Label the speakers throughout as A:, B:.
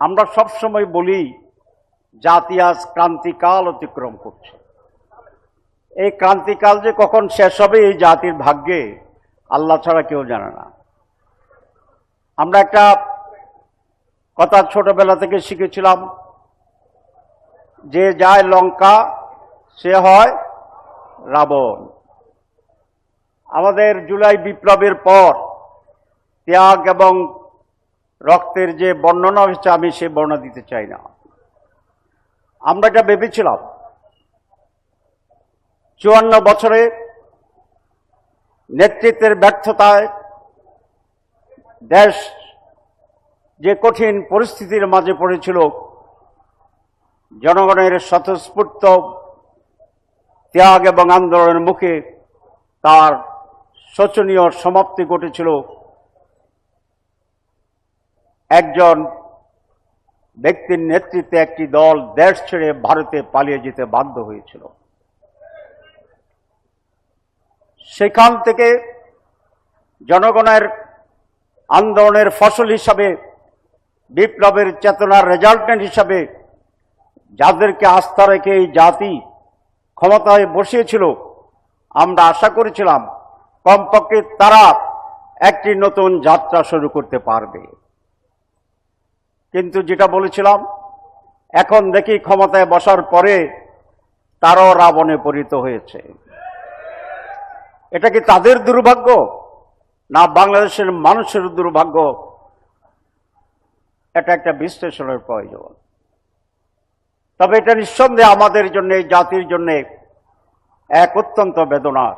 A: আমরা সবসময় বলি, জাতি আজ ক্রান্তিকাল অতিক্রম করছে। এই ক্রান্তিকাল যে কখন শেষ হবে, এই জাতির ভাগ্যে আল্লাহ ছাড়া কেউ জানে না। আমরা একটা কথা ছোটবেলা থেকে শিখেছিলাম, যে যায় লঙ্কা, সে হয় রাবণ। আমাদের জুলাই বিপ্লবের পর ত্যাগ এবং রক্তের যে বর্ণনা হয়েছে আমি সে বর্ণনা দিতে চাই না। আমরা এটা ভেবেছিলাম। চুয়ান্ন বছরে নেতৃত্বের ব্যর্থতায় দেশ যে কঠিন পরিস্থিতির মাঝে পড়েছিল, জনগণের স্বতঃস্ফূর্ত ত্যাগ এবং আন্দোলনের মুখে তার শোচনীয় সমাপ্তি ঘটেছিল। একজন ব্যক্তির নেতৃত্বে একটি দল দেশ ছেড়ে ভারতে পালিয়ে যেতে বাধ্য হয়েছিল। সেখান থেকে জনগণের আন্দোলনের ফসল হিসাবে, বিপ্লবের চেতনার রেজাল্টেন্ট হিসাবে যাদেরকে আস্থা রেখে এই জাতি ক্ষমতায় বসিয়েছিল, আমরা আশা করেছিলাম কমপক্ষে তারা একটি নতুন যাত্রা শুরু করতে পারবে। কিন্তু যেটা বলেছিলাম, এখন দেখি ক্ষমতায় বসার পরে তারাও রাবণে পরিণত হয়েছে। এটা কি তাদের দুর্ভাগ্য? না বাংলাদেশের মানুষের দুর্ভাগ্য? এটা একটা বিশ্লেষণের প্রয়োজন। তবে এটা নিঃসন্দেহে আমাদের জন্য জাতির জন্য এক অত্যন্ত বেদনার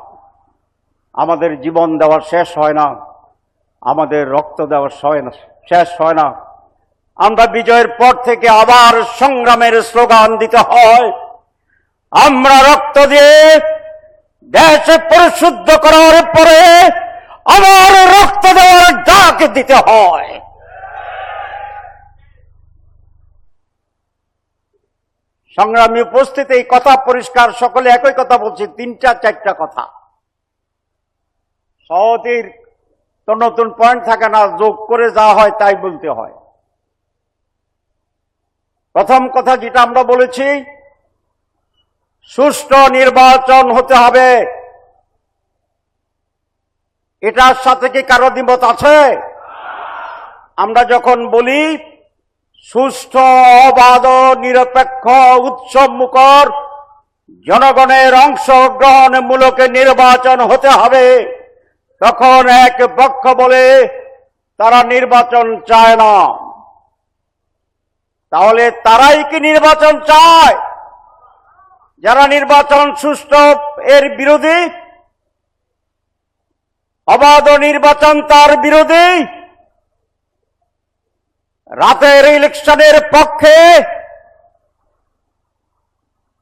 A: আমাদের জীবন দেওয়া শেষ হয় না, আমাদের রক্ত দেওয়া শেষ হয় না। আমরা বিজয়ের পর থেকে আবার সংগ্রামের স্লোগান দিতে হয়। আমরা রক্ত দিয়ে দেশে পরিশুদ্ধ করার পরে আবার রক্ত দেওয়ার ডাক দিতে হয়। সংগ্রামী উপস্থিতি, এই কথা পরিষ্কার, সকলে একই কথা বলছি, তিনটা, চারটা কথা। সহতির তো নতুন পয়েন্ট থাকে না, যোগ করে যা হয় তাই বলতে হয়। প্রথম কথা যেটা আমরা বলেছি, সুষ্ঠু নির্বাচন হতে হবে। এটার সাথে কি কারও দ্বিমত আছে? আমরা যখন বলি, সুষ্ঠু, অবাধ, নিরপেক্ষ, উৎসব মুখর, জনগণের অংশগ্রহণমূলক নির্বাচন হতে হবে, তখন এক পক্ষ বলে, তারা নির্বাচন চায় না। তাহলে তারাই কি নির্বাচন চায়? যারা নির্বাচন সুষ্ঠু, এর বিরোধী? অবাধ নির্বাচন তার বিরোধী? রাতের ইলেকশনের পক্ষে?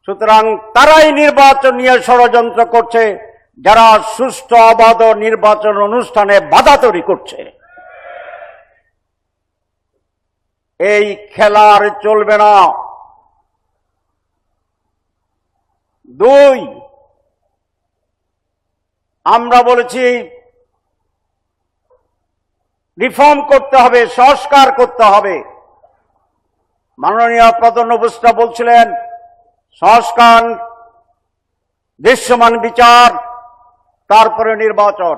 A: সুতরাং তারাই নির্বাচন নিয়ে ষড়যন্ত্র করছে, যারা সুষ্ঠু, অবাধ নির্বাচন অনুষ্ঠানে বাধা তৈরি করছে। এই খেলার চলবে না। দুই, আমরা বলেছি রিফর্ম করতে হবে, সংস্কার করতে হবে। মাননীয় প্রধান বলছিলেন, সংস্কার, দৃশ্যমান বিচার, তারপরে নির্বাচন।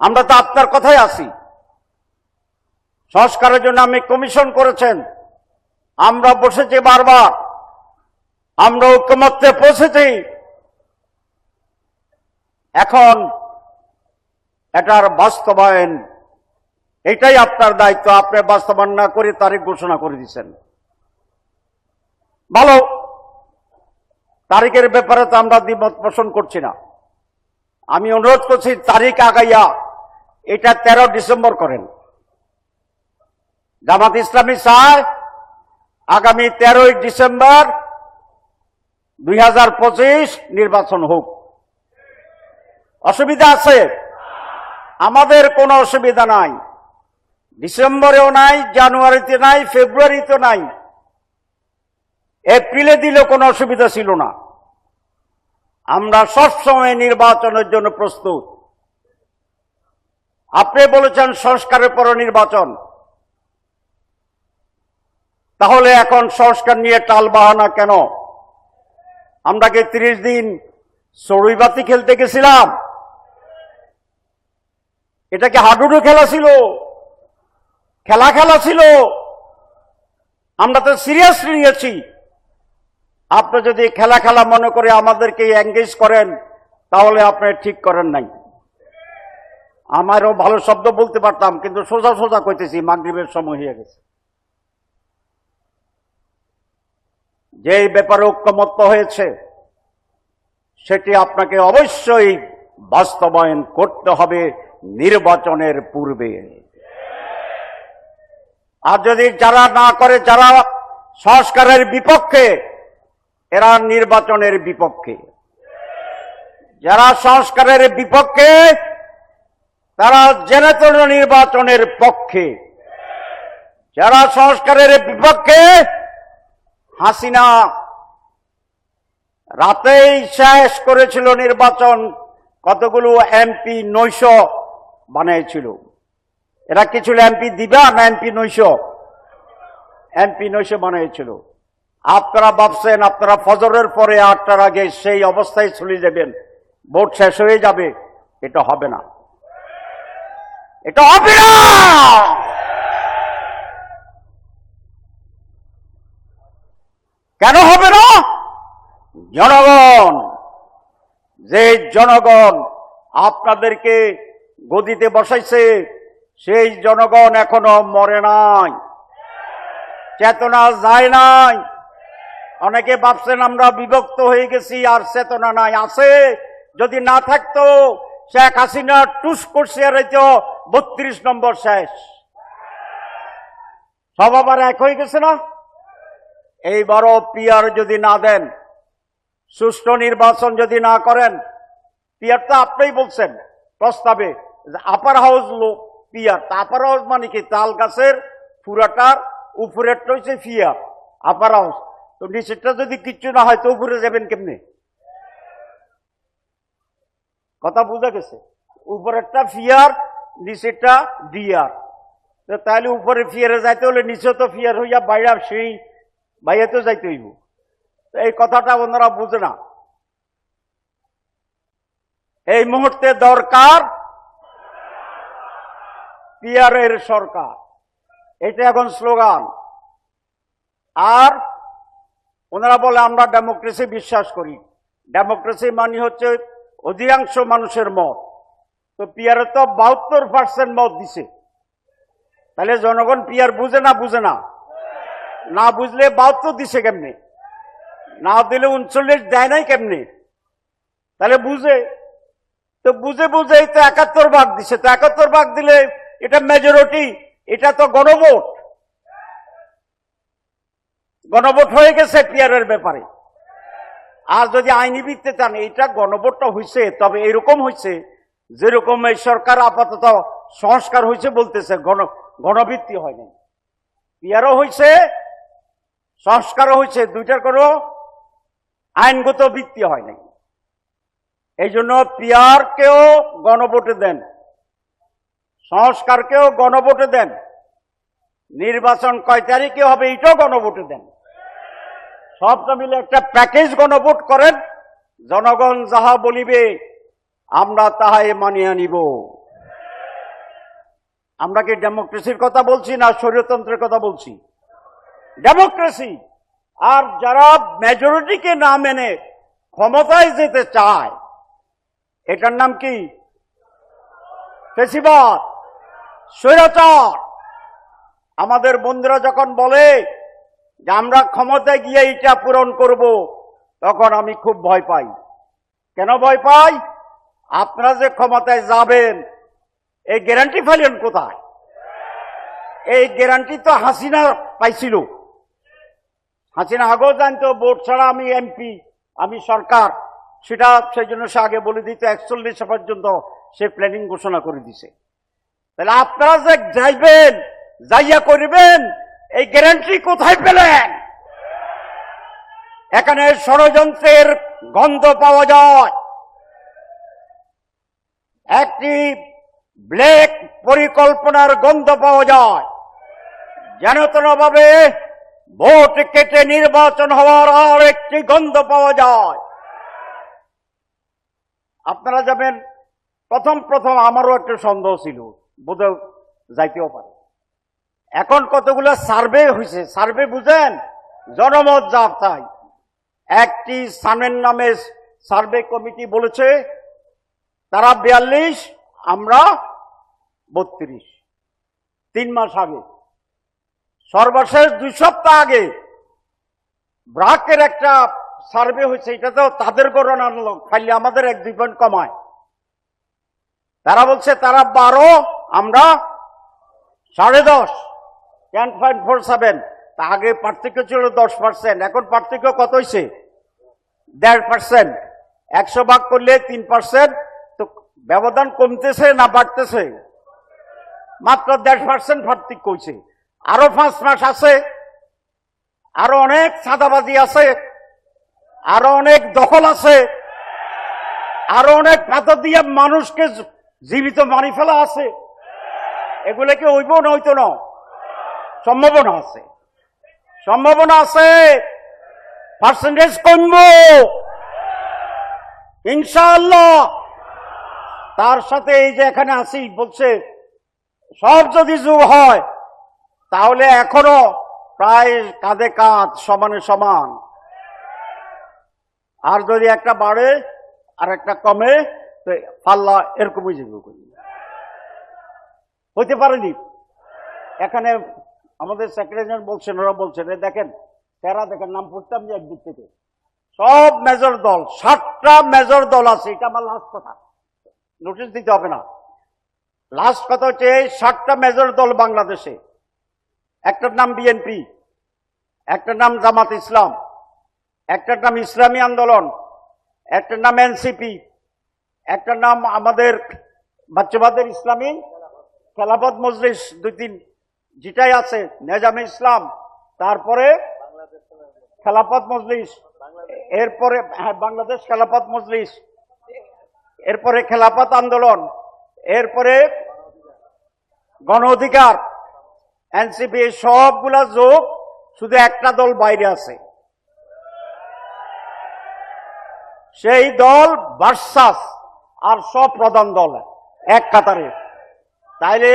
A: আমরা তো আপনার কথাই আসি। সংস্কারের জন্য আমি কমিশন করেছেন। আমরা বসেছি বারবার। আমরা ঐক্যমত্যে পৌঁছেছি। এখন এটার বাস্তবায়ন, এটাই আপনার দায়িত্ব। আপনি বাস্তবায়ন না করে তারিখ ঘোষণা করে দিচ্ছেন ভালো, তারিখের ব্যাপারে তো আমরা দ্বিমত পোষণ করছি না। আমি অনুরোধ করছি, তারিখ আগাইয়া, এটা তেরো ডিসেম্বর করেন। জামাত ইসলামী চায় আগামী তেরোই ডিসেম্বর দুই হাজার পঁচিশ নির্বাচন হোক। অসুবিধা আছে? আমাদের কোনো অসুবিধা নাই। ডিসেম্বরেও নাই, জানুয়ারিতে নাই ফেব্রুয়ারিতে নাই। এপ্রিলে দিলে কোনো অসুবিধা ছিল না। আমরা সবসময় নির্বাচনের জন্য প্রস্তুত। আপনি বলেছেন সংস্কারের পর নির্বাচন। তাহলে এখন সংস্কার নিয়ে টাল বাহানা কেন? আমরা কি তিরিশ দিন চড়ুইবাতি খেলতে গেছিলাম? এটা কি হাডুডু খেলা ছিল? খেলা খেলা ছিল? আমরা তো সিরিয়াসলি নিয়েছি। আপনি যদি খেলা খেলা মনে করে আমাদেরকে এঙ্গেজ করেন, তাহলে আপনি ঠিক করেন নাই। আমারও ভালো শব্দ বলতে পারতাম, কিন্তু সোজা সোজা কইতেছি, মাগরিবের সময় হয়ে গেছে। যেই ব্যাপারে ঐক্যমত্য হয়েছে, সেটি আপনাকে অবশ্যই বাস্তবায়ন করতে হবে নির্বাচনের পূর্বে। আর যদি যারা না করে, যারা সংস্কারের বিপক্ষে, এরা নির্বাচনের বিপক্ষে। যারা সংস্কারের বিপক্ষে, তারা জেনেতন নির্বাচনের পক্ষে। যারা সংস্কারের বিপক্ষে হাসিনা রাতেই শেষ করেছিল নির্বাচন, কতগুলো এমপি নৈশ বানিয়েছিল। এরা কি ছিল এমপি দিবা না এমপি নৈশ? এমপি নৈশ বানিয়েছিল। আপনারা ভাবছেন, আপনারা ফজরের পরে আটটার আগে সেই অবস্থায় চলে যাবেন, ভোট শেষ হয়ে যাবে, এটা হবে না। এটা হবে না কেন হবে না জনগণ যে জনগণ আপনাদেরকে গদিতে বসাইছে, সেই জনগণ এখনও মরে নাই। চেতনা যায় নাই। অনেকে ভাবছেন আমরা বিভক্ত হয়ে গেছি, আর চেতনা নাই। আছে, যদি না থাকতো, শেখ হাসিনা টুস করছে, আর এই তো বত্রিশ নম্বর শেষ। সব আবার এক হয়ে গেছে না? এইবারও পিয়ার যদি না দেন সুষ্ঠু নির্বাচন যদি না করেন পিয়ার তো আপনিই বলছেন প্রস্তাবে আপার হাউস লো পিয়ার, তা আপার হাউস মানে কি? তাল গাছের ফুরাটার উপরেরটা হচ্ছে পিয়ার আপার হাউস তো নিচেরটা যদি কিচ্ছু না হয়, তো উপরে যাবেন কেমনে? কথা বুঝা গেছে? উপরেরটা ফিয়ার নিচেরটা ডিয়ার। তাহলে উপরে ফিয়ারে যাইতে হলে নিচে তো ফিয়ার হইয়া বাইরে সেই বাইরে তো যাইতে হইব। এই কথাটা ওনারা বুঝে না। এই মুহূর্তে দরকার পিয়ারের সরকার। এটা এখন স্লোগান। আর ওনারা বলে, আমরা ডেমোক্রেসি বিশ্বাস করি। ডেমোক্রেসি মানে হচ্ছে অধিকাংশ মানুষের মত। তো পিয়ারে তো বাহাত্তর পার্সেন্ট মত দিছে। তাহলে জনগণ পিয়ার বুঝে না বুঝে না? না বুঝলে বাহাত্তর দিছে কেমনে? না দিলে উনচল্লিশ দেয় নাই কেমনি? তাহলে বুঝে। তো বুঝে বুঝে তো একাত্তর ভাগ দিছে। তো একাত্তর ভাগ দিলে এটা মেজরিটি এটা তো গণভোট। গণভোট হয়ে গেছে পিয়ারের ব্যাপারে। আর যদি আইনি ভিত্তিতে চান এটা গণভোটটা হয়েছে তবে এরকম হয়েছে যেরকম এই সরকার আপাতত সংস্কার হয়েছে বলতেছে, গণ, গণভিত্তি হয়নি পিয়ারও হয়েছে সংস্কারও হয়েছে দুইটার কোনো আইনগত ভিত্তি হয় নাই। এই জন্য পিয়ারকেও গণভোটে দেন, সংস্কারকেও গণভোটে দেন, নির্বাচন কয় তারিখে হবে এটাও গণভোটে দেন। সবটা মিলে একটা প্যাকেজ গণভোট করেন, জনগণ যাহা বলিবে, আমরা তাহাই মানিয়ে নিব। আমরা কি ডেমোক্রেসির কথা বলছি না স্বৈরতন্ত্রের কথা বলছি? ডেমোক্রেসি! আর যারা মেজরিটিকে না মেনে ক্ষমতায় যেতে চায়, এটার নাম কি? ফেসিবাদ, স্বৈরাচার। আমাদের বন্ধুরা যখন বলে যে আমরা ক্ষমতায় গিয়ে এটা পূরণ করব, তখন আমি খুব ভয় পাই। কেন ভয় পাই? আপনারা যে ক্ষমতায় যাবেন, এই গ্যারান্টি ফাইলেন কোথায়? এই গ্যারান্টি তো হাসিনা পাইছিল। হাসিনা আগেও জানতো, ভোট ছাড়া আমি এমপি আমি সরকার। সেটা সেই জন্য সে আগে বলে দিত একচল্লিশ পর্যন্ত সে প্ল্যানিং ঘোষণা করে দিছে তাহলে আপনারা যে যাইবেন, যাইয়া করবেন, এই গ্যারান্টি কোথায় পেলেন? এখানে ষড়যন্ত্রের গন্ধ পাওয়া যায়। একটি ব্ল্যাক পরিকল্পনার গন্ধ পাওয়া যায়। যেন ভাবে ভোট কেটে নির্বাচন হওয়ার আর একটি গন্ধ পাওয়া যায়। আপনারা যাবেন প্রথম প্রথম আমারও একটা সন্দেহ ছিল, বোধহয় যাইতেও পারে। এখন কতগুলো সার্ভে হয়েছে সার্ভে বুঝেন? জনমত যা চাই একটি সানের নামে সার্ভে কমিটি বলেছে, তারা বিয়াল্লিশ, আমরা বত্রিশ। তিন মাস আগে। সর্বশেষ দুই সপ্তাহ আগে ব্রাকের একটা সার্ভে হয়েছে এটা তো তাদের গণনা লোক খালি আমাদের এক দুই পয়েন্ট কমায়। তারা বলছে, তারা বারো, আমরা সাড়ে দশ টেন পয়েন্ট ফোর সেভেন তা আগে পার্থক্য ছিল দশ পার্সেন্ট এখন পার্থক্য কত হয়েছে? দেড় পার্সেন্ট একশো ভাগ করলে তিন পার্সেন্ট তো ব্যবধান কমতেছে না বাড়তেছে? মাত্র দেড় পার্সেন্ট পার্থক্য হয়েছে। আরও পাঁচ মাস আছে, আরও অনেক সাদাবাজি আছে, আরও অনেক দখল আছে, আরও অনেক পাথর দিয়ে মানুষকে জীবিত মারি ফেলা আছে। এগুলো কি হইব না হইতো না? সম্ভাবনা আছে। সম্ভাবনা আছে পার্সেন্টেজ কমব। ইনশাআল্লাহ। তার সাথে এই যে এখানে আসি, বলছে, সব যদি যুগ হয় তাহলে এখনও প্রায় কাঁধে কাঁধ, সমানে সমান। আর যদি একটা বাড়ে, আর একটা কমে, তো পাল্লা এরকমই করি। হইতে পারেনি এখানে আমাদের সেক্রেটারি বলছেন, ওরা বলছেন দেখেন, তেরা দেখেন, নাম পড়তাম যে একদিক থেকে। সব মেজর দল, সাতটা মেজর দল আছে, এটা আমার লাস্ট কথা। নোটিশ দিতে হবে না। লাস্ট কথা হচ্ছে, এই সাতটা মেজর দল বাংলাদেশে। একটার নাম বিএনপি, একটার নাম জামাত ইসলাম, একটার নাম ইসলামী আন্দোলন, একটার নাম এনসিপি, একটার নাম আমাদের বাচ্চাবাদের ইসলামী খেলাফত মজলিস, দুই তিন যেটাই আছে, নেজামে ইসলাম, তারপরে খেলাফত মজলিস, এরপরে হ্যাঁ বাংলাদেশ খেলাফত মজলিস, এরপরে খেলাফত আন্দোলন, এরপরে গণ অধিকার এনসিপি সবগুলা যোগ শুধু একটা দল বাইরে আছে। সেই দল ভার্সাস আর সব প্রধান দল, এক কাতারে। তাইলে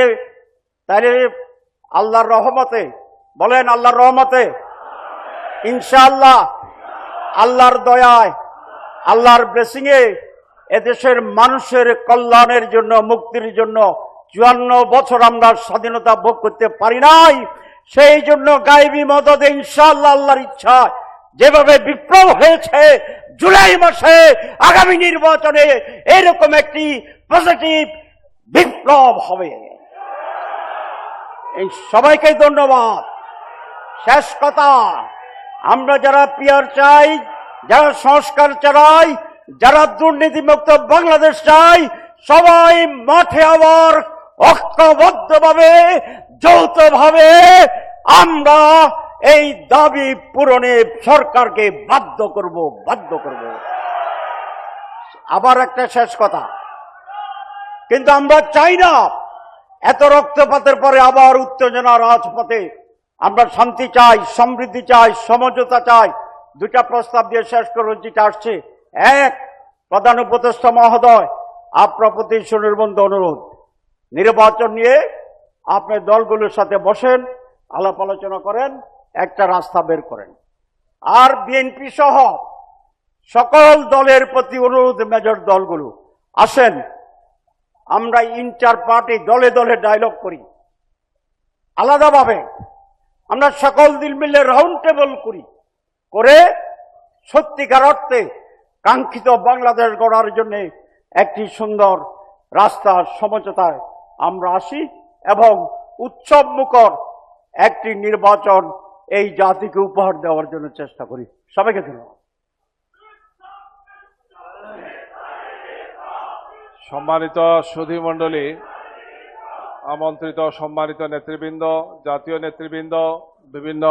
A: তাইলে আল্লাহর রহমতে, বলেন আল্লাহর রহমতে, ইনশাআল্লাহ আল্লাহর দয়ায়, আল্লাহর ব্লেসিং এ এদেশের মানুষের কল্যাণের জন্য, মুক্তির জন্য চুয়ান্ন বছর আমরা স্বাধীনতা ভোগ করতে পারি নাই। সেই জন্য গাইবি মদদে ইনশাআল্লাহ আল্লাহর ইচ্ছা যেভাবে বিপ্লব হয়েছে, জুলাই মাসে আগামী নির্বাচনে এরকম একটি পজিটিভ বিপ্লব হবে। এই সবাইকে ধন্যবাদ। শেষ কথা, আমরা যারা পিয়ার চাই, যারা সংস্কার চাই, যারা দুর্নীতিমুক্ত বাংলাদেশ চাই, সবাই মাঠে আবার ঐক্যবদ্ধভাবে যৌথভাবে আমরা এই দাবি পূরণে সরকারকে বাধ্য করব বাধ্য করব। আবার একটা শেষ কথা। কিন্তু আমরা চাই না এত রক্তপাতের পরে আবার উত্তেজনা রাজপথে। আমরা শান্তি চাই, সমৃদ্ধি চাই, সমঝোতা চাই। দুটা প্রস্তাব দিয়ে শেষ করব, যেটা আসছে। এক, প্রধান উপদেষ্টা মহোদয় আপনার প্রতি সুনির্বন্ধ অনুরোধ। নির্বাচন নিয়ে আপনি দলগুলোর সাথে বসেন, আলাপ আলোচনা করেন, একটা রাস্তা বের করেন। আর বিএনপি সহ সকল দলের প্রতি অনুরোধ মেজর দলগুলো, আসেন, আমরা ইন্টার পার্টি দলে দলে ডায়লগ করি। আলাদাভাবে আমরা সকল দিন মিলে রাউন্ড টেবল করি, করে সত্যিকার অর্থে কাঙ্ক্ষিত বাংলাদেশ গড়ার জন্য একটি সুন্দর রাস্তার সমঝোতায় আমরা আসি এবং উৎসব মুখর একটি নির্বাচন এই জাতিকে উপহার দেওয়ার জন্য চেষ্টা করি। সবাইকে ধন্যবাদ।
B: সম্মানিত সুধী মণ্ডলী, আমন্ত্রিত সম্মানিত নেতৃবৃন্দ, জাতীয় নেতৃবৃন্দ, বিভিন্ন